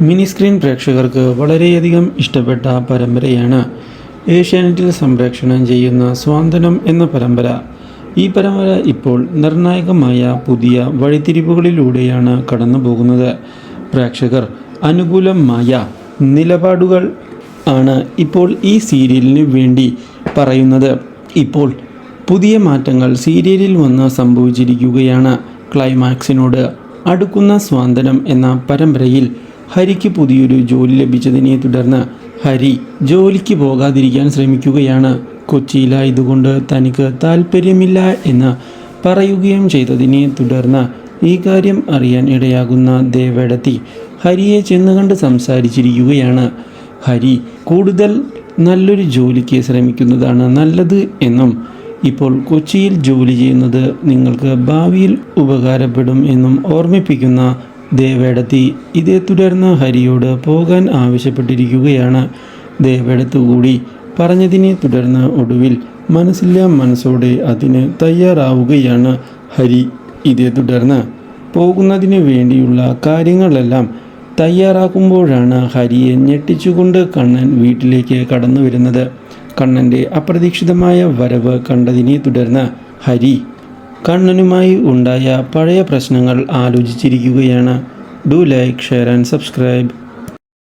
Mini screen പ്രേക്ഷകർക്ക് വളരെയധികം ഇഷ്ടപ്പെട്ട പരമ്പരയാണ്. ഏഷ്യാനെറ്റിൽ സംപ്രേക്ഷണം ചെയ്യുന്ന സ്വാന്തനം എന്ന പരമ്പര. ഈ പരമ്പര ഇപ്പോൾ നിർണായകമായ പുതിയ വഴിത്തിരിവുകളിലൂടെയാണ് കടന്നു പോകുന്നത് പ്രേക്ഷകർ അനുകൂലമായ നിലപാടുകൾ ആണ് ഇപ്പോൾ ഈ സീരിയലിന് വേണ്ടി പറയുന്നത്. ഇപ്പോൾ പുതിയ മാറ്റങ്ങൾ സീരിയലിൽ വന്ന് സംഭവിച്ചിരിക്കുകയാണ് ക്ലൈമാക്സിനോട്. അടുക്കുന്ന സ്വാന്തനം എന്ന പരമ്പരയിൽ ഹരിക്ക് പുതിയൊരു ജോലി ലഭിച്ചതിനെ തുടർന്ന് ഹരി ജോലിക്ക് പോകാതിരിക്കാൻ ശ്രമിക്കുകയാണ്. കൊച്ചിയിലായതുകൊണ്ട് തനിക്ക് താല്പര്യമില്ല എന്ന് പറയുകയും ചെയ്തതിനെ തുടർന്ന് ഈ കാര്യം അറിയാൻ ഇടയാകുന്ന ദേവേടത്തി ഹരിയെ ചെന്ന് കണ്ട് സംസാരിച്ചിരിക്കുകയാണ്. ഹരി കൂടുതൽ നല്ലൊരു ജോലിക്ക് ശ്രമിക്കുന്നതാണ് നല്ലത് എന്നും ഇപ്പോൾ കൊച്ചിയിൽ ജോലി ചെയ്യുന്നത് നിങ്ങൾക്ക് ഭാവിയിൽ ഉപകാരപ്പെടും എന്നും ഓർമ്മിപ്പിക്കുന്ന ദേവേടത്തി ഇതേ തുടർന്ന് ഹരിയോട് പോകാൻ ആവശ്യപ്പെട്ടിരിക്കുകയാണ്. ദേവേടത്ത് കൂടി പറഞ്ഞതിനെ തുടർന്ന് ഒടുവിൽ മനസ്സില്ലാ മനസ്സോടെ അതിന് തയ്യാറാവുകയാണ് ഹരി. ഇതേ തുടർന്ന് പോകുന്നതിന് വേണ്ടിയുള്ള കാര്യങ്ങളെല്ലാം തയ്യാറാക്കുമ്പോഴാണ് ഹരിയെ ഞെട്ടിച്ചുകൊണ്ട് കണ്ണൻ വീട്ടിലേക്ക് കടന്നു വരുന്നത് കണ്ണന്റെ അപ്രതീക്ഷിതമായ വരവ് കണ്ടതിനെ തുടർന്ന് ഹരി കണ്ണനുമായി ഉണ്ടായ പഴയ പ്രശ്നങ്ങൾ ആലോചിച്ചിരിക്കുകയാണ്. Do like share and subscribe